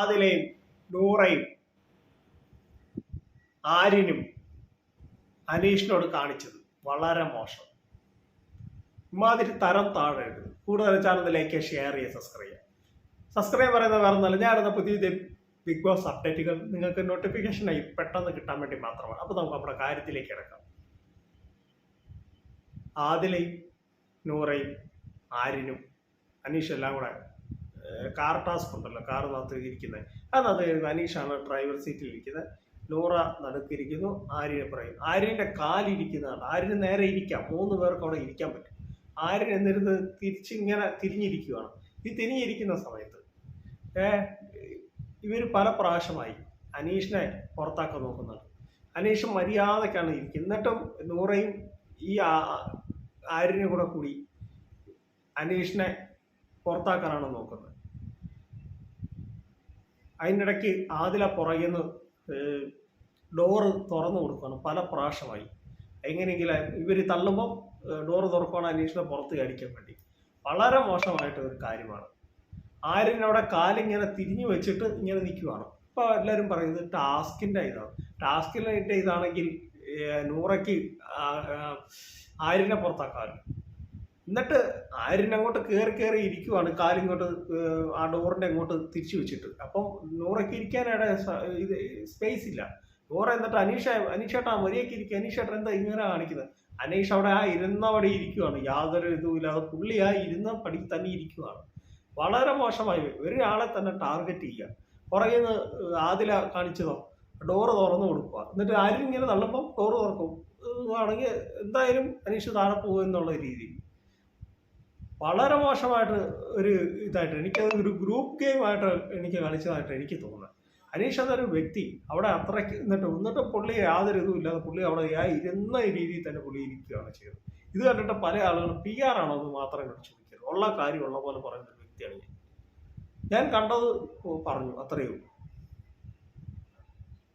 അതിലെയും നൂറയും ആര്യനും അനീഷിനോട് കാണിച്ചത് വളരെ മോശം. ഇമാതിരി തരം താഴെ ഇടുന്നു. കൂടുതൽ ചാനലിലേക്ക് ഷെയർ ചെയ്യുക സബ്സ്ക്രൈബ് ചെയ്യുക. സബ്സ്ക്രൈബ് പറയുന്നത് വേറെ ഒന്നല്ല ഞാനിരുന്ന പുതിയ ബിഗ് ബോസ് അപ്ഡേറ്റുകൾ നിങ്ങൾക്ക് നോട്ടിഫിക്കേഷനായി പെട്ടെന്ന് കിട്ടാൻ വേണ്ടി മാത്രമാണ്. അപ്പോൾ നമുക്ക് നമ്മുടെ കാര്യത്തിലേക്ക് ഇടക്കാം ആദിലയും നൂറയും ആര്യനും അനീഷ് എല്ലാം കൂടെ കാർ ടാസ്ക് ഉണ്ടല്ലോ കാറിനകത്ത് ഇരിക്കുന്നത് അതിനകത്ത് അനീഷാണ് ഡ്രൈവർ സീറ്റിൽ ഇരിക്കുന്നത് നൂറ നടുക്കിരിക്കുന്നു ആര്യനെ പറയും ആര്യന്റെ കാലിരിക്കുന്നതാണ്. ആര്യന് നേരെ ഇരിക്കാം. മൂന്ന് പേർക്ക് അവിടെ ഇരിക്കാൻ പറ്റും. ആര്യൻ എന്നിരുന്ന് തിരിച്ചിങ്ങനെ തിരിഞ്ഞിരിക്കുകയാണ് ഈ തിരിഞ്ഞിരിക്കുന്ന സമയത്ത് ഇവർ പല പ്രാവശ്യമായി അനീഷിനെ പുറത്താക്കാൻ നോക്കുന്നുണ്ട്. അനീഷ് മര്യാദക്കാണ് ഇരിക്കുന്നത്. എന്നിട്ടും നൂറയും ഈ ആര്യനും കൂടെ കൂടി അനീഷിനെ പുറത്താക്കാനാണ് നോക്കുന്നത്. അതിനിടയ്ക്ക് ആദില പുറകിൽ നിന്ന് ഡോറ് തുറന്നു കൊടുക്കണം പല പ്രാവശ്യമായി. എങ്ങനെയെങ്കിലും ഇവർ തള്ളുമ്പോൾ ഡോറ് തുറക്കണം അന്വേഷണ പുറത്ത് കടിക്കാൻ വേണ്ടി. വളരെ മോശമായിട്ട് ഒരു കാര്യമാണ്. ആര്യൻ അവിടെ കാലിങ്ങനെ തിരിഞ്ഞു വെച്ചിട്ട് ഇങ്ങനെ നിൽക്കുവാണ്. ഇപ്പോൾ എല്ലാവരും പറയുന്നത് ടാസ്കിന്റെ ഇതാണ്. ടാസ്കിന്റെ ഇതാണെങ്കിൽ നൂറയ്ക്ക് ആ- ആ- ആര്യനെ പുറത്താക്കാമല്ലോ. എന്നിട്ട് ആര്യൻ അങ്ങോട്ട് കയറി കയറി ഇരിക്കുവാണ്. കാലിങ്ങോട്ട് ആ ഡോറിന്റെ അങ്ങോട്ട് തിരിച്ചു വെച്ചിട്ട്. അപ്പം നൂറയ്ക്ക് ഇരിക്കാനായിട്ട് ഇത് സ്പേസ് ഇല്ല. നൂറ എന്നിട്ട് അനീഷ അനീഷേട്ടാ മര്യാദയ്ക്ക് ഇരിക്കുക അനീഷേട്ടൻ എന്താ ഇങ്ങനെ കാണിക്കുന്നത്? അനീഷ് അവിടെ ആ ഇരുന്നവിടെ ഇരിക്കുവാണ്. യാതൊരു ഇതുമില്ലാതെ പുള്ളി ആ ഇരുന്ന പടി തന്നെ ഇരിക്കുവാണ്. വളരെ മോശമായി. ഒരാളെ തന്നെ ടാർഗറ്റ് ചെയ്യുക. പുറകിൽ നിന്ന് ആദില കാണിച്ചതോ ഡോറ് തുറന്നു കൊടുക്കുക. എന്നിട്ട് ആരും ഇങ്ങനെ തള്ളുമ്പം ഡോറ് തുറക്കും. ആണെങ്കിൽ എന്തായാലും അനീഷ് താഴെ പോകും എന്നുള്ള രീതി വളരെ മോശമായിട്ട് ഒരു ഇതായിട്ട് എനിക്കത് ഒരു ഗ്രൂപ്പ് ഗെയിം ആയിട്ട് എനിക്ക് കളിച്ചതായിട്ട് എനിക്ക് തോന്നുന്നത്. അനീഷ് അതൊരു വ്യക്തി അവിടെ അത്രയ്ക്ക് എന്നിട്ട് എന്നിട്ട് പുള്ളി യാതൊരു ഇതും ഇല്ലാതെ പുള്ളി അവിടെ ആ ഇരുന്ന രീതിയിൽ തന്നെ പുള്ളി ഇരിക്കുകയാണ് ചെയ്തത്. ഇത് കണ്ടിട്ട് പല ആളുകളും പി ആർ ആണോ എന്ന് മാത്രം കളിച്ചു ചോദിക്കരുത്. ഉള്ള കാര്യം ഉള്ള പോലെ പറയുന്ന ഒരു വ്യക്തിയാണ് ഞാൻ. ഞാൻ കണ്ടത് പറഞ്ഞു. അത്രയേ ഉള്ളൂ.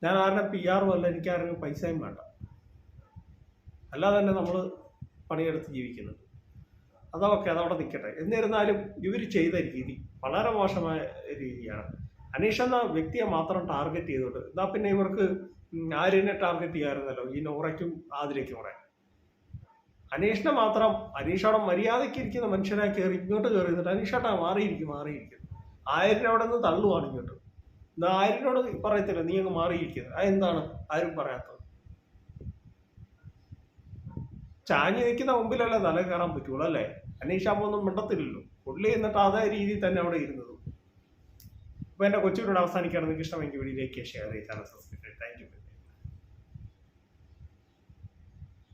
ഞാൻ ആരുടെ പി ആറും അല്ല എനിക്ക് പൈസയും വേണ്ട. അല്ലാതെ തന്നെ നമ്മൾ പണിയെടുത്ത് ജീവിക്കുന്നുണ്ട്. അതൊക്കെ അതവിടെ നിൽക്കട്ടെ. എന്നിരുന്നാലും ഇവർ ചെയ്ത രീതി വളരെ മോശമായ രീതിയാണ്. അനീഷ് എന്ന വ്യക്തിയെ മാത്രം ടാർഗറ്റ് ചെയ്തോട്ട് എന്നാ പിന്നെ ഇവർക്ക് ആര്യനെ ടാർഗറ്റ് ചെയ്യാറുണ്ടല്ലോ ഈ നോറയ്ക്കും ആതിരയ്ക്കും കൂടെ. അനീഷിനെ മാത്രം അനീഷോടെ മര്യാദയ്ക്ക് ഇരിക്കുന്ന മനുഷ്യനെ കയറി ഇങ്ങോട്ട് കയറി എന്നിട്ട് അനീഷേട്ടാ മാറിയിരിക്കും മാറിയിരിക്കും. ആര്യനെ അവിടെ നിന്ന് തള്ളുവാണ് ഇങ്ങോട്ട്. ആര്യനോട് പറയത്തില്ല നീ അങ്ങ് മാറിയിരിക്കുന്നത് അതെന്താണ്? ആരും പറയാത്തത്. ചാഞ്ഞു നിൽക്കുന്ന മുമ്പിലല്ലേ തല കയറാൻ പറ്റുള്ളൂ അല്ലേ? അനീഷാകുമ്പോൾ ഒന്നും മിണ്ടത്തില്ലല്ലോ. പുള്ളി എന്നിട്ട് അതേ രീതിയിൽ തന്നെ അവിടെ ഇരുന്നതും. അപ്പോൾ എന്റെ കൊച്ചുകൂടെ അവസാനിക്കുകയാണ് നിങ്ങൾക്ക് ഇഷ്ടമെങ്കിൽ വീഡിയോയിലേക്ക് ഷെയർ ചെയ്താൽ സബ്സ്ക്രൈബ്